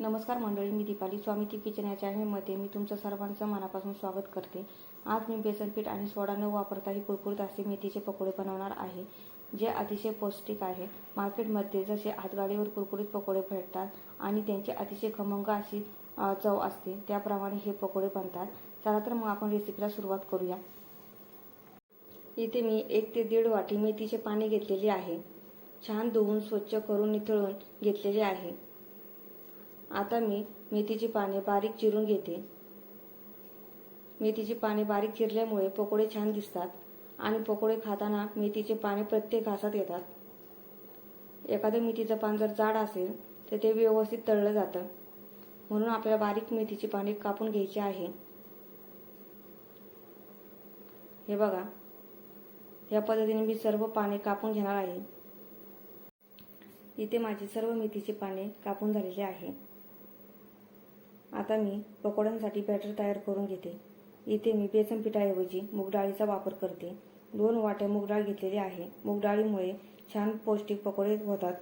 नमस्कार मंडळी मी दीपाली. स्वामी ती किचन या चॅनलमध्ये मी तुमचं सर्वांचं मनापासून स्वागत करते. आज मी बेसन पीठ आणि सोडा न वापरताही कुरकुरीत असे मेथीचे पकोडे बनवणार आहे जे अतिशय पौष्टिक आहे. मार्केटमध्ये जसे हातगाडीवर कुरकुरीत पकोडे भेटतात आणि त्यांची अतिशय खमंग अशी चव असते त्याप्रमाणे हे पकोडे बनतात. चला तर मग आपण रेसिपीला सुरुवात करूया. इथे मी एक ते दीड वाटी मेथीचे पाणी घेतलेले आहे. छान धुवून स्वच्छ करून निथळून घेतलेले आहे. आता मी मेथीची पाने बारीक चिरून घेते. मेथीची पाने बारीक चिरल्यामुळे पकोडे छान दिसतात आणि पकोडे खाताना मेथीचे पाने प्रत्येक घासात येतात. एखादं मेथीचं पान जर जाड असेल तर ते व्यवस्थित तळलं जातं. म्हणून आपल्याला बारीक मेथीची पाने कापून घ्यायची आहे. हे बघा. या पद्धतीने मी सर्व पाने कापून घेणार आहे. इथे माझी सर्व मेथीची पाने कापून झालेली आहे. आता मी पकोड्यांसाठी बॅटर तयार करून घेते. इथे मी बेसन पिठाऐवजी मूगडाळीचा वापर करते. दोन वाट्या मूगडाळ घेतलेली आहे. मूगडाळीमुळे छान पौष्टिक पकोडे होतात.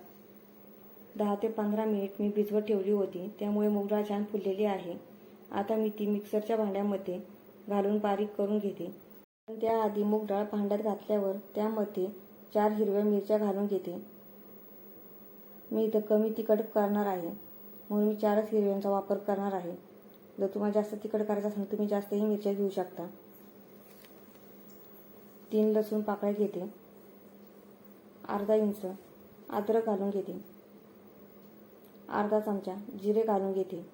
दहा ते पंधरा मिनिट मी भिजवत ठेवली होती. त्यामुळे मूगडाळ छान फुललेली आहे. आता मी ती मिक्सरच्या भांड्यामध्ये घालून बारीक करून घेते. त्याआधी मूगडाळ भांड्यात घातल्यावर त्यामध्ये चार हिरव्या मिरच्या घालून घेते. मी इथं कमी तिखट करणार आहे. म्हणून मी चारच हिरव्यांचा वापर करणार आहे. जर तुम्हाला जास्त तिखट करायचं असेल तुम्ही जास्तही मिरच्या घेऊ शकता. तीन लसूण पाकळ्या घेते. अर्धा इंच अद्रक घालून घेते. अर्धा चमचा जिरे घालून घेते.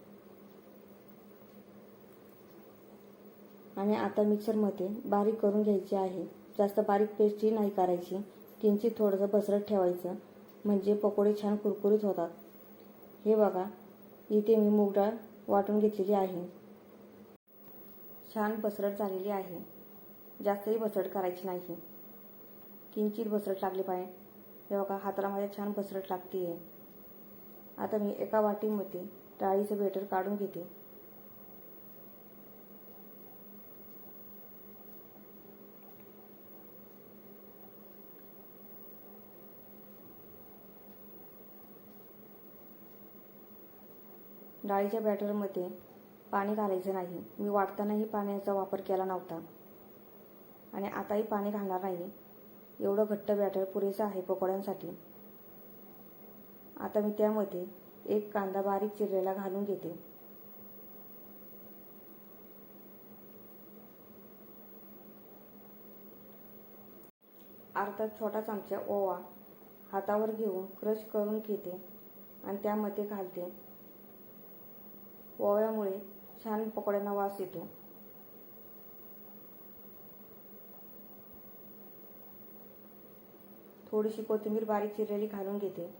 आणि आता मिक्सरमध्ये बारीक करून घ्यायची आहे. जास्त बारीक पेस्टही नाही करायची. किंचित थोडंसं बसरट ठेवायचं. म्हणजे पकोडे छान कुरकुरीत होतात. हे बघा. इथे मी मूग डाळ वाटून घेतलेली आहे. छान बसरट झालेली आहे. जास्तही बसरट करायची नाही. किंचित बसरट लागली पाहिजे हे बघा हाताला माझ्या छान बसरट लागते आहे आता मी एका वाटीमध्ये डाळीचं बेटर काढून घेते. डाळीच्या बॅटरमध्ये पाणी घालायचं नाही. मी वाटतानाही पाण्याचा वापर केला नव्हता. आणि आताही पाणी घालणार नाही. एवढं घट्ट बॅटर पुरेसं आहे पकोड्यांसाठी. आता मी त्यामध्ये एक कांदा बारीक चिरलेला घालून घेते. अर्धा छोटा चमचा ओवा हातावर घेऊन क्रश करून घेते आणि त्यामध्ये घालते. ओव्यामुळे छान पकोड्यांना वास येतो. थोडीशी कोथिंबीर बारीक चिरलेली घालून घेते.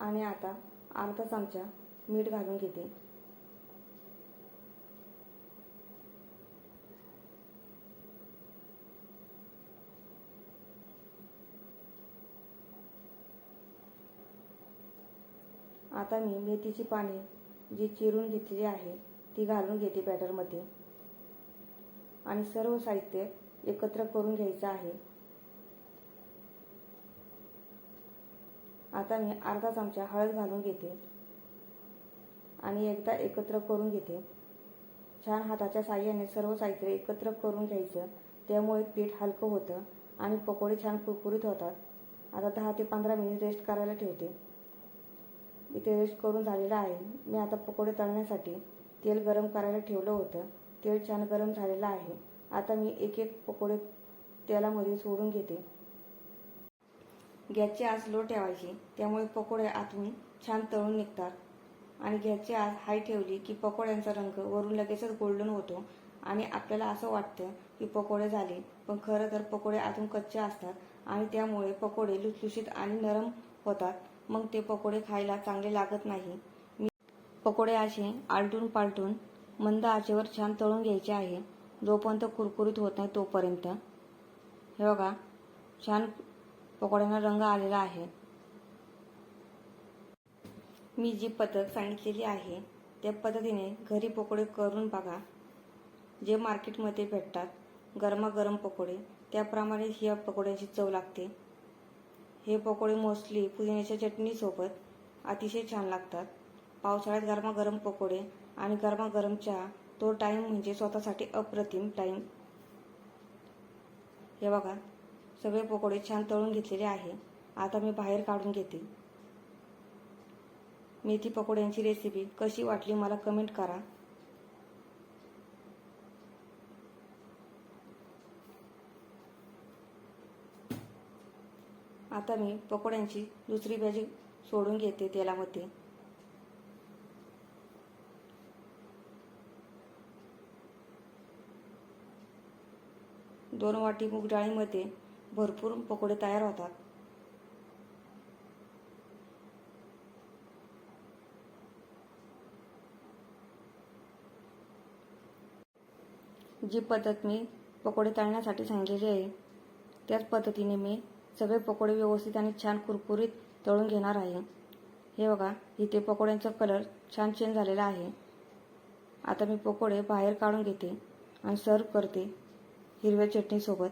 आणि आता अर्धा चमचा मीठ घालून घेते. आता मी मेथीची पाने जी चिरून घेतलेली आहे ती घालून घेते बॅटरमध्ये. आणि सर्व साहित्य एकत्र करून घ्यायचं आहे. आता मी अर्धा चमचा हळद घालून घेते. आणि एकदा एकत्र करून घेते. छान हाताच्या साह्याने सर्व साहित्य एकत्र करून घ्यायचं. त्यामुळे पीठ हलकं होतं आणि पकोडे छान कुरकुरीत होतात. आता दहा ते पंधरा मिनिट रेस्ट करायला ठेवते. इथे रेस्ट करून झालेला आहे. मी आता पकोडे तळण्यासाठी तेल गरम करायला ठेवलं होतं. तेल छान गरम झालेलं आहे. आता मी एक एक पकोडे तेलामध्ये सोडून घेते. गॅसची आच लो ठेवायची. त्यामुळे पकोडे आतून छान तळून निघतात. आणि गॅसची आज हाय ठेवली की पकोड्यांचा रंग वरून लगेचच गोल्डन होतो. आणि आपल्याला असं वाटतं की पकोडे झाले पण खरं तर पकोडे आतून कच्चे असतात. आणि त्यामुळे पकोडे लुसलुशीत आणि नरम होतात. मग ते पकोडे खायला चांगले लागत नाही. मी पकोडे असे आलटून पालटून मंद आचेवर छान तळून घ्यायचे आहे. जोपर्यंत कुरकुरीत होत नाही तोपर्यंत. हे बघा छान पकोड्यांना रंग आलेला आहे. मी जी पद्धत सांगितलेली आहे त्या पद्धतीने घरी पकोडे करून बघा. जे मार्केटमध्ये भेटतात गरमागरम पकोडे त्याप्रमाणे ह्या पकोड्यांची चव लागते. हे पकोडे मोस्टली पुदिन्याच्या चटणीसोबत अतिशय छान लागतात. पावसाळ्यात गरमागरम पकोडे आणि गरमागरम चहा तो टाईम म्हणजे स्वतःसाठी अप्रतिम टाईम हे बघा सगळे पकोडे छान तळून घेतलेले आहे. आता मी बाहेर काढून घेते. मेथी पकोड्यांची रेसिपी कशी वाटली मला कमेंट करा. आता मी पकोड्यांची दुसरी भाजी सोडून घेते तेलामध्ये. दोन वाटी मूग डाळीमध्ये भरपूर पकोडे तयार होतात. जी पद्धत मी पकोडे तळण्यासाठी सांगितलेली आहे त्याच पद्धतीने मी सगळे पकोडे व्यवस्थित आणि छान कुरकुरीत तळून घेणार आहे. हे बघा इथे पकोड्यांचा कलर छान चेंज झालेला आहे. आता मी पकोडे बाहेर काढून घेते आणि सर्व करते हिरव्या चटणीसोबत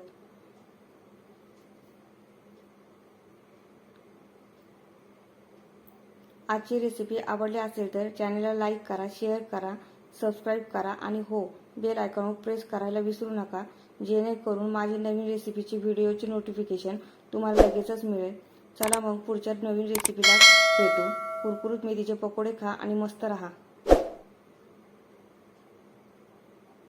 आजची रेसिपी आवडली असेल तर चॅनलला लाईक करा शेअर करा सबस्क्राईब करा आणि हो बेल आयकॉनवर प्रेस करायला विसरू नका. जेणेकरून माझी नवीन रेसिपीची व्हिडिओची नोटिफिकेशन तुम्हाला लगेचच मिळेल. चला मग पुढच्या नवीन रेसिपीला भेटू. कुरकुरीत मेथीचे पकोडे खा आणि मस्त रहा.